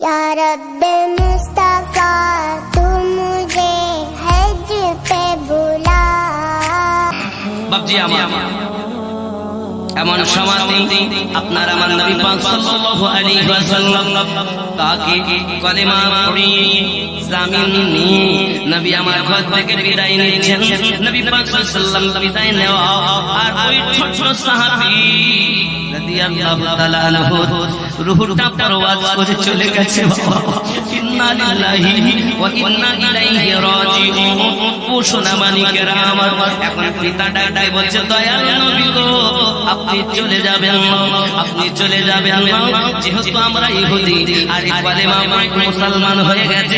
या रब मुस्तफा तू मुझे हज पे बुला বাপজি আমার এমন সমাধি আপনার আমার নবী পাক সাল্লাল্লাহু আলাইহি ওয়াসাল্লাম তাকে কলেমা পড়িয়ে আপনি চলে যাবেন। আপনি চলে যাবেন। যেহেতু আমরা ইহুদি আর মুসলমান হয়ে গেছে।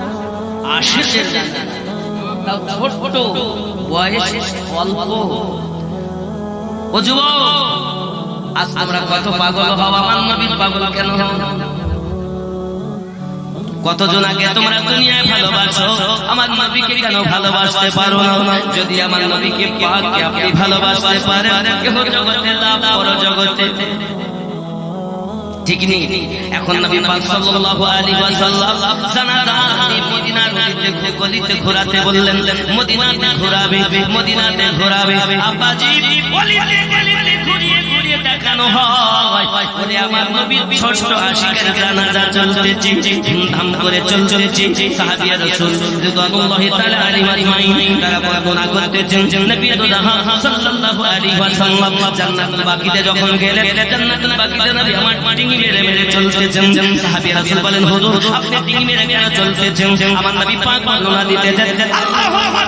আজ আমরা কত পাগল হওয়া আমার কেন? কতজন আগে তোমরা দুনিয়ায় ভালোবাসো? আমার নবীকে কেন ভালোবাসতে পারো না? যদি আমার নবীকে আপনি ভালোবাসতে পারেন? জগতে জগতে। ঠিক নেই। এখন নবী পাক সাল্লাল্লাহু আলাইহি ওয়াসাল্লাম জানাজা মদিনার ঘোরাতে বললেন, মদিনাতে ঘোরাবে মদিনাতে ঘোরাবে। আব্বাজি ঘুরিয়ে হয়। বলে আমার নবীর ছোট আশিকের জানাজা চলতেছে। ধুমধাম করে চলতেছে। সাহাবিয়া রাসূল রিদওয়ানুল্লাহি তাআলা আলাইহিম আজমাইন তারা বর্ণনা করতেছেন, নবী দুলাহা সাল্লাল্লাহু আলাইহি ওয়াসাল্লাম জান্নাতুল বাকিতে যখন গেলেন, জান্নাতুল বাকিতে নবী আমার ডিঙি মেরে মেরে চলতেছেন। সাহাবী রাসূল বলেন, হুজুর, আপনি ডিঙি মেরে মেরে চলতেছেন। আমার নবী পাক বর্ণনা দিতেছেন, আল্লাহু আকবার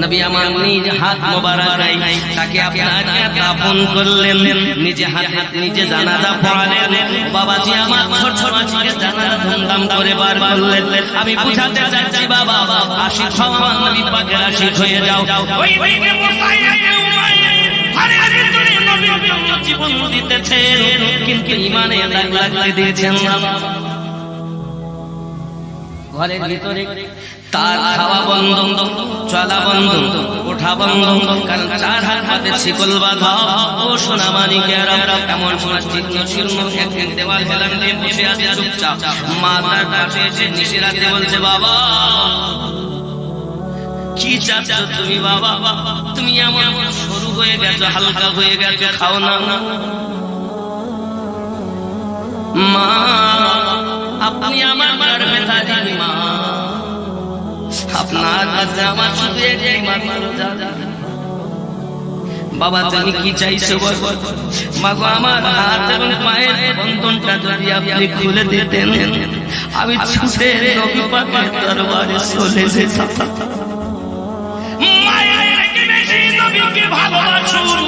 নবী আমার নিজ হাত মোবারক নাই তাকে আপনাকে দাফন করলেন। নিজে হাত হাত নিজে জানাজা পড়ালেন। বাবাজি আমার ছোট ছোট মাঝিকে জানাজা ধুমধাম করে বার করলেন। আমি বুঝাতে চাচ্ছি, বাবা, আশিক হও আমার নবী পাকের আশিক হয়ে যাও। ওই দিকে জন্য জীবন দিতেছেন। কিন্তু ইমানে দাগ লাগতে দিয়েছেন ঘরের ভিতরে তার খাওয়া বন্ধ চলা বন্ধ ওঠা বন্ধ কারণ চার হাত হাতে শিকল বাঁধা, ও সোনা মানিকেরা এমন সময় চিহ্ন শীর্ণ এক এক দেওয়াল হেলান মা তার এসে নিশিরাতে বলছে, বাবা, কি চাচ্ছ তুমি বাবা? তুমি এমন সরু হয়ে গেছো, হালকা হয়ে গেছো, খাও না। মা, আপনি আমার গর্ভে থাকেন মা। বাবা, তুমি কি চাইছো মাগো, আমার হাত এবং পায়ের বন্ধনটা যদি আপনি খুলে দিতেন, আমি দরবারে চলে যেতাম। মায়ের ভালোবাসুন।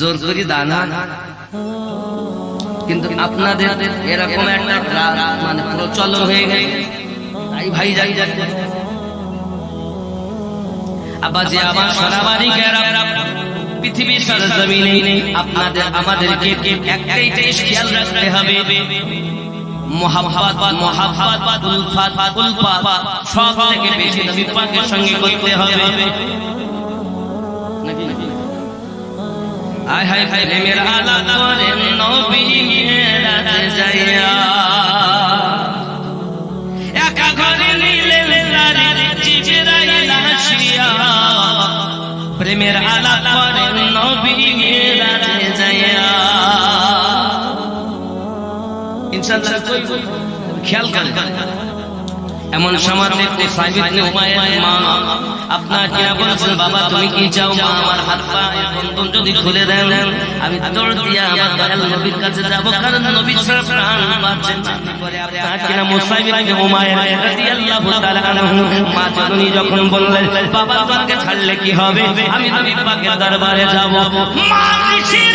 জোর করি দানা। কিন্তু আপনাদের এরকম একটা রা- মানে প্রচলন হয়ে গেছে। তাই ভাই যাই যাই আবার যে আমার সোনাবাড়ি গেরা পৃথিবীর সরজমিনে আপনাদের আমাদেরকে একটাই জিনিস খেয়াল রাখতে হবে। মোহাম্মত মোহাম্মত উলফাত উলফাত সব থেকে বেশি নবী পাকের সঙ্গে করতে হবে। নাকি? আয় হায় প্রেমের আলাপ করেন নবী মেরাজে যাইয়া। একা ঘরে নিলেন তারি জিবরাইল আসিয়া। প্রেমের আলাপ করেন নবী মেরাজে যাইয়া। ইনশাআল্লাহ কই খেয়াল করেন। এমন সমাজে মা আপনার কিনা বলছেন বাবা তুমি কি চাও মা আমার হাত পা বন্ধন যদি খুলে দেন আমি দৌড় দিয়া আমার দয়াল নবীর কাছে যাব কারণ নবী ছাড়া প্রাণ বাঁচে না। পরে আপনার কিনা রাদিয়াল্লাহু তাআলা আনহু মা জননী যখন বললেন বাবা তোমাকে ছাড়লে কি হবে? আমি নবী পাকের দরবারে যাব। মা কিসির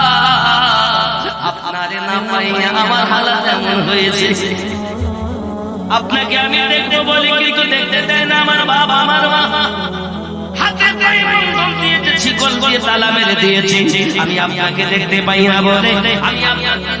আমার হালাত এমন হয়েছে। আপনাকে আমি দেখব বলি, কিন্তু দেখতে দেয় না আমার বাবা আমার মা। আমি আপনাকে দেখতে পাই না বলে। আমি রাত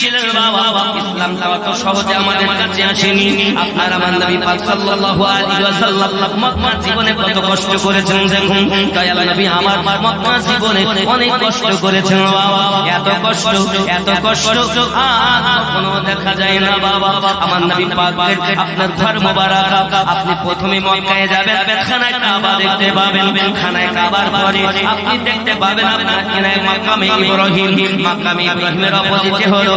করে বাবা ইসলাম দাওয়া তো সহজে আমাদের কাছে আসেনি। আপনার আমার পাক সাল্লাল্লাহু আলাইহি ওয়াসাল্লাম মক্কা জীবনে কত কষ্ট করেছেন দেখুন। দয়াল নবী আমার মক্কা জীবনে অনেক কষ্ট করেছেন বাবা। এত কষ্ট এত কষ্ট, আর দেখা যায় না বাবা। আমার নবী পাকের আপনার ঘর মোবারক, আপনি প্রথমে মক্কায় যাবেন, খানায় কাবা দেখতে পাবেন। খানায় কাবার পরে আপনি দেখতে পাবেন আপনার মাকামে ইব্রাহিম। মাকামে ইব্রাহিমের অপোজিটে হলো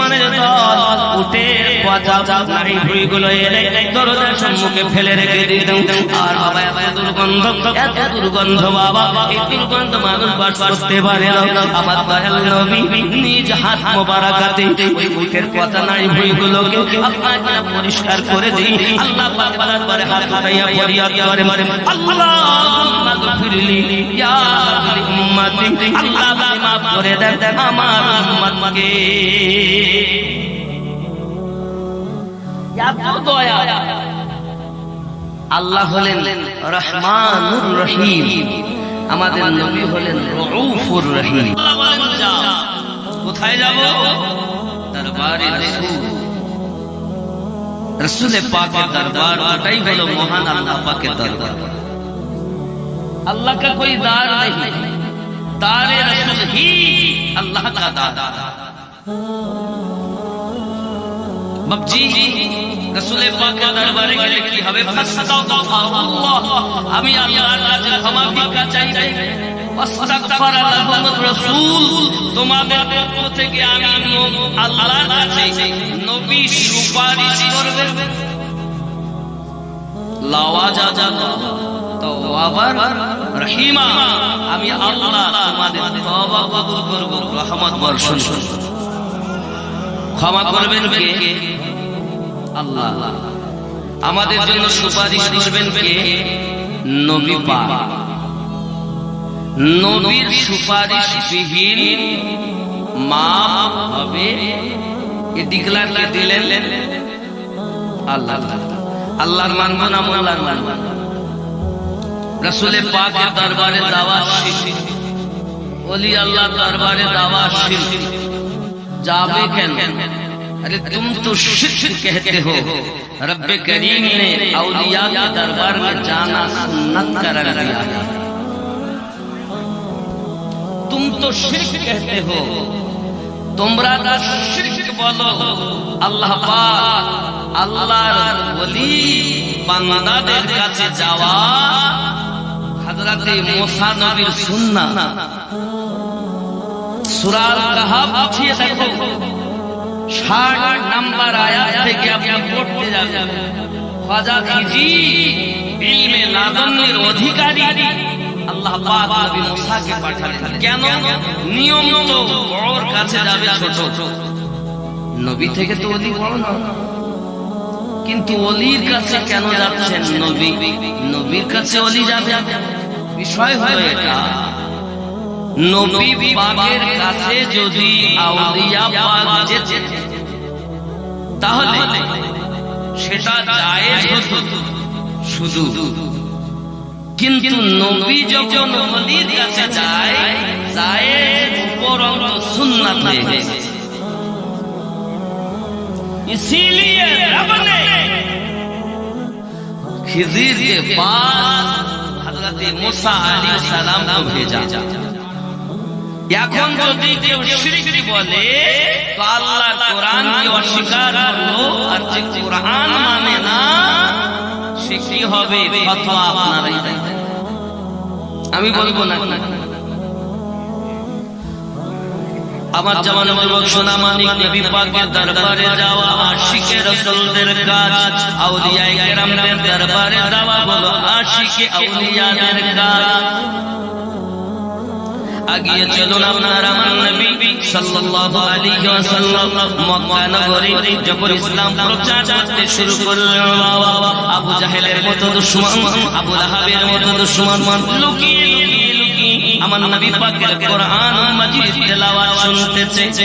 দুশ্মনের দল উঠে পরিষ্কার করে দিই। আল্লাহ করে মারে আল্লাহ হলেন রহমানুর রহিম। আমাদের নবী হলেন রউফুর রহিম। কোথায় যাব? দরবারে রাসূল। রাসূলের পাকের দরবার ওটাই হলো মহান আল্লাহ পাকের দরবার। আল্লাহ কা কোই দার নেই দারে রাসূল হি আল্লাহ কা দার। বাবজি রসুলে পাকের দরবারে গেলে কি হবে? আল্লাহ আমি আল্লাহর কাছে ক্ষমা ভিক্ষা চাই। আস্তাগফার লাহুম রাসূল। তোমাদের পক্ষ থেকে আমি আল্লাহর কাছে নবী সুপারিশ করবেন লাওয়াজা তওয়াবার রহিমা। আমি আল্লাহ তোমাদের তওবা কবুল করব। রহমত বর্ষণ। ক্ষমা করবেন কে? আল্লাহ। আমাদের জন্য সুপারিশ করবেন কে? নবী পাক। নবীর সুপারিশ বিহীন মা হবে। এ ডিক্লার কে দিলেন? আল্লাহ। আল্লাহর মানব না মোল্লার মানব? রসুলে পাকের দরবারে দাওয়া শিখ ওলি আল্লাহ দরবারে দাওয়া শিখ যাবে কেন? अरे तुम तो शिर्क कहते हो रब करीम ने औलिया के दरबार में जाना सुन्नत करार दिया है तुम तो शिर्क कहते हो তোমরা তা শিরক বলো আল্লাহ পাক আল্লাহর ওলি বান্দাদের কাছে যাওয়া হযরতে মুসা নবীর সুন্নাহ সূরা কাহাফ উঠিয়ে দেখো 60 নাম্বার আয়াত থেকে আপনি পড়তে যাবেন। অধিকারী কেন? নবী থেকে তো অলি কিন্তু অলির কাছে কেন যাচ্ছেন নবী? নবীর কাছে অলি যাবে। বিষয় হলো এটা, নবী পাকের কাছে যদি যেতে তাহলে সেটা জায়েজ হতো শুধু কিন্তু নবী যখন অলির কাছে যায় জায়েজ উপরন্ত সুন্নাত है इसीलिए रब ने खिजीर के पास हजरत मूसा अलैहि सलाम को भेजा এখন যদি কেউ শিরক বলে, তো আল্লাহ কোরআন অস্বীকার করল, আর যে কোরআন মানে না, সে কি হবে? আপনারাই আমি বলব না। আমার যেমন যুবক সোনা মানিক নবী পাকের দরবারে যাওয়া, আশিকে রসুলদের কাজ, আউলিয়ায়ে কেরামদের দরবারে যাওয়া বলো, আশিকে আউলিয়াদের কাজ। আগিয়ে চলুন আপনার আমার নবী সাল্লাল্লাহু আলাইহি ওয়াসাল্লাম মক্কা নগরী যখন ইসলাম প্রচার করতে শুরু করলেন, আবু জাহেলের মতো দুশমন, আবু লাহাবের মতো দুশমন লুকিয়ে লুকিয়ে আমার নবী পাকের কোরআন মাজিদ তেলাওয়াত শুনতেছে।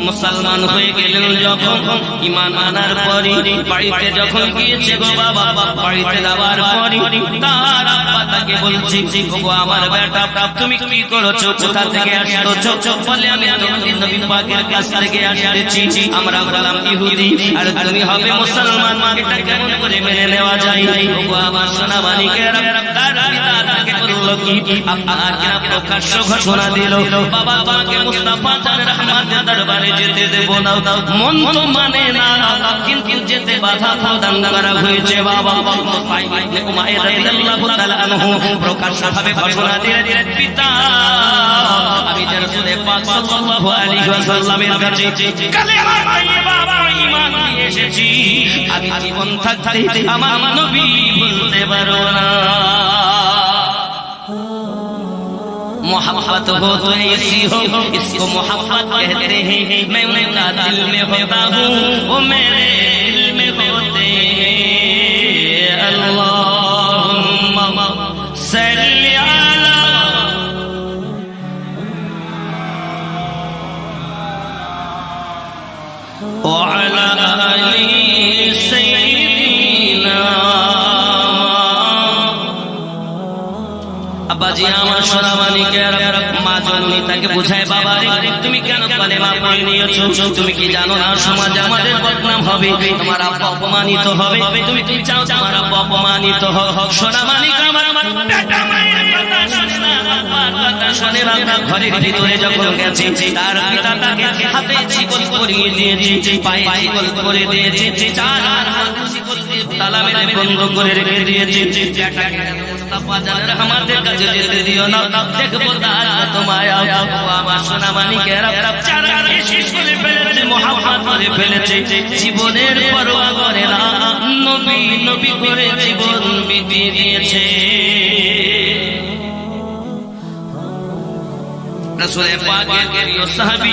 মুসলমান হয়ে গেলেন যখন ইমান আনার পরে বাড়িতে যখন গিয়েছে গো বাবা, বাড়িতে যাওয়ার পরে তার তাকে বলছি আমার বেটা তুমি কি করছ? কোথা থেকে আসছো? বলে আমি তোমাদের নবী পাকের কাছ থেকে আসতেছি। আমরা হলাম ইহুদি, আর তুমি হবে মুসলমান। এটা কেমন করে মেনে নেওয়া যায়? গো আমার সোনা মানিকের তার তাকে বলল, কি আপনার প্রকাশ্য ঘোষণা দিল। বাবা, তোমাকে মুস্তাফা জান রহমাতের দরবারে যেতে দেব না। মন তো মানে না, কিন্তু যেতে বাধা প্রদান করা হয়েছে, বাবা। মুসাইব ইবনে উমাইর রাদিয়াল্লাহু তাআলা আনহু প্রকাশ্যভাবে ঘোষণা দিলেন পিতা আমি যে রাসূলের পাক সাল্লাল্লাহু আলাইহি ওয়াসাল্লামের কাছে কালেমা পড়ে বাবা ঈমান নিয়ে এসেছি আমি জীবন থাকতে আমার নবী বলতে পারো না मोहब्बत हो तो ऐसी हो इसको मोहब्बत कहते हैं मैं उनका दिल में होता हूँ वो मेरे दिल में होते हैं अल्लाहुम्मा আব্বাজি আমার সোনা মানিকের মা জননী তাকে বুঝায় বাবা তুমি কেন কালেমা পড়ে নিয়েছো? তুমি কি জানো না সমাজ আমাদের বদনাম হবে? তোমার আব্বা অপমানিত হবে। তুমি কি চাও তোমার আব্বা অপমানিত হোক? সোনা মানিক আমার আমার ঘরের ভিতরে যখন হাতে করে দিয়েছে, চার তালা বন্ধ করে রেখে দিয়েছে। আমাদের কাছে যেতে দিও না। দেখব তার কত আমার সোনা মানিকেরা জীবনের পরোয়া করে না, নবী নবী করে জীবন বিতিয়ে দিয়েছে। রসুলের পাকের সাহাবী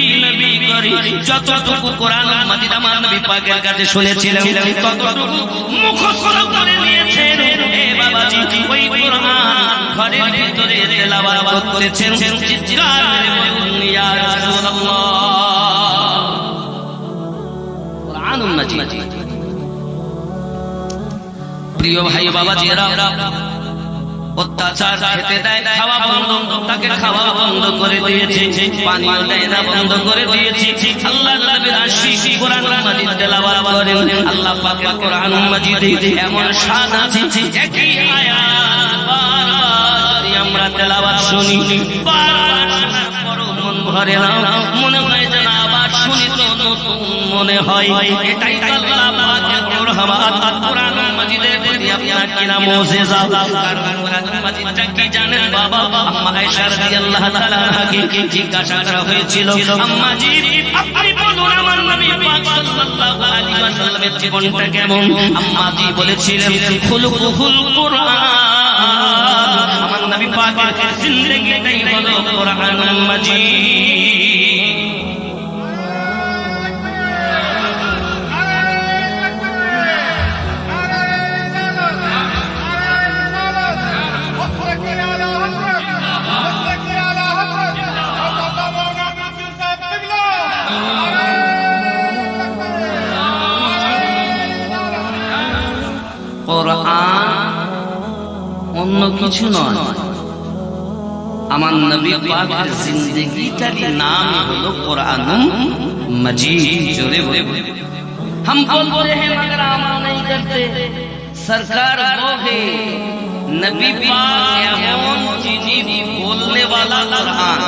যতটুকু কোরআন মাজিদ আমার নবী পাকের কাছে শুনেছিলেন ততটুকু করে নিয়েছেন। হে বাবাজি, ওই কোরআন ঘরের ভিতরে তেলাওয়াত চিৎকার করে বলুন, ইয়া রাসূলুল্লাহ। কোরআনুল মাজিদ প্রিয় ভাই বাবাজি এরা অত্যাচার খেতে দেয়, খাওয়া বন্ধ, তাকে খাওয়া বন্ধ করে দিয়েছে দেয় না, বন্ধ করে দিয়েছে। আল্লাহ নবীর আশিক কোরআন মাজিদ তেলাওয়াত করেন। আল্লাহ পাকের কোরআন মাজিদে এমন স্বাদ আছে একই আয়াত আমরা তেলাওয়াত শুনি। মন ভরে না, মনে হয় যেন আবার শুনি তো নতুন মনে হয়। এটাই আল্লাহ পাকের রহমত কোরআন মাজিদের কোরআন আমার নবী পাক সাল্লাল্লাহু আলাইহি ওয়াসাল্লামের বলেছিলেন, খুলুকুল কোরআন। আমার কোরআনুল মাজিদ। অন্য কিছু নয়। আমার নবী পাকের জিন্দগিটারই নাম হলো কোরআন مجید جڑے ہوئے ہم بولتے ہیں مگر عمل نہیں کرتے سرکار وہ ہے نبی پاک امام جی جی بولنے والا قرآن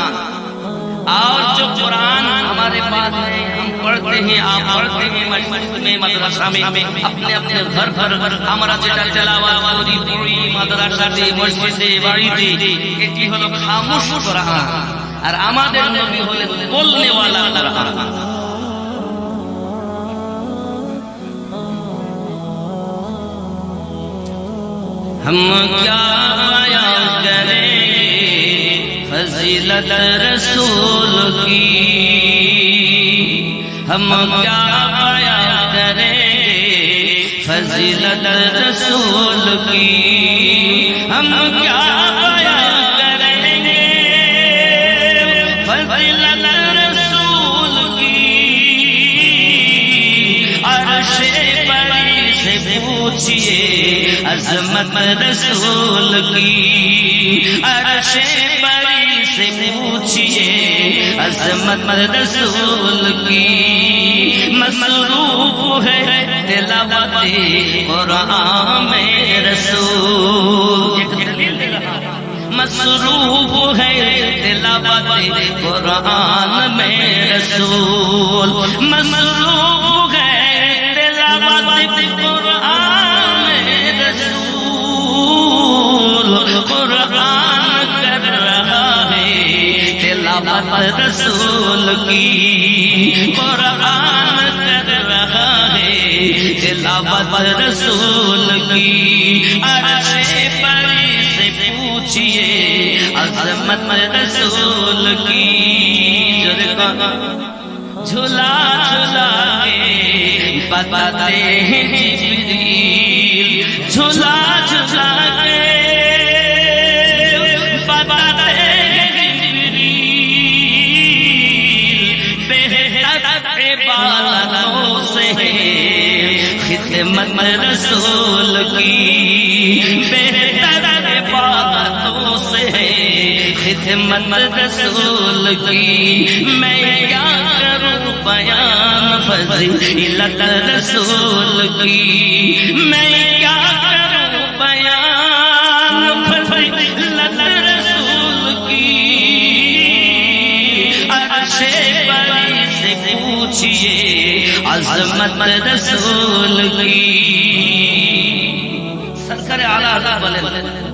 اور جو قرآن ہمارے پاس ہے पढ़ते हैं आप पढ़ते हैं मस्जिद में मदरसा में अपने अपने घर पर আমরা যেটা তেলাওয়াত করি পড়ি মাদ্রাসাতে মসজিদে বাড়িতে এটি হলো খামোশ কোরআন আর আমাদের নবী হলেন বলনে वाला কোরআন हम क्या बयां करें फजीलत रसूल ہم کیا آیا کریں گے رسول کی؟ ہم کیا آیا کریں گے رسول کی؟ عرش بڑی سے پوچھئے عظمت رسول کی؟ عرش عظمت رسول کی مصروف ہے تلاوت قرآن میں رسول مصروف ہے تلاوت قرآن میں رسول مصروف رسول کی قرآن کر رہا ہے، تلاوت رسول کی عرش پر سے پوچھئے، عظمت رسول کی جرکا جھلا جھلا کے، بتاتے ہیں خدمت رسول کی میں کیا کروں بیان فضیلت رسول کی میں کیا کروں بیان فضیلت رسول کی عرشے بری سے پوچھئے عظمت رسول کی سرکر اعلیٰ بلند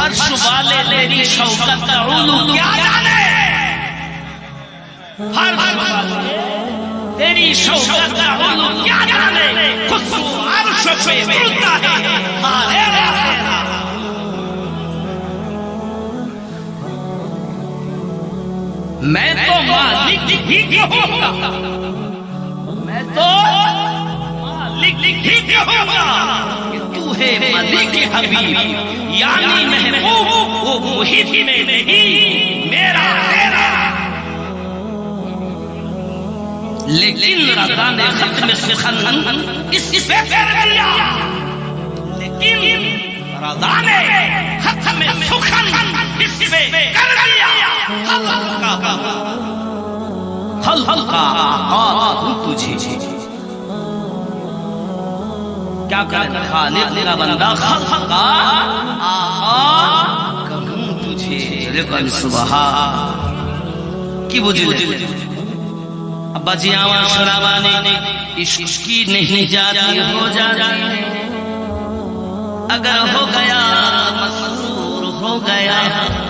فرش والے تیری شوقت علو کیا جانے؟ فرش والے تیری شوقت علو کیا جانے؟ خود عرش پہ اڑتا ہے۔ ہارے میں تو مالک ہی کہوں گا۔ میں تو مالک ہی کہوں گا۔ تھے مدی کے حبیب. یعنی محبوب وہ محیط میں نہیں، میرا تیرا. لیکن رضا نے ختم سخن اس پہ پھر گیا لیکن رضا نے ختم سخن اس پہ کر دیا. حلقہ حلقہ آقا ہوں تجھے. کیا کرے خالق تیرا بندہ خلق کا آقا، کہوں تجھے؟ ربن سبحا کی بجل ابا جی آوان شرابانے، عشق کی نہیں جاتی، ہو جاتی اگر ہو گیا مسرور ہو گیا۔ ہے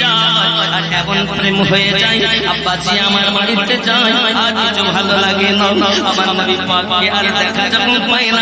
যায় আর এমন প্রেম হয়ে যায় আব্বাজি আমার বাড়িতে যায় আর কিছু ভালো লাগে না আমার নবী পাককে আর দেখা যখন পায় না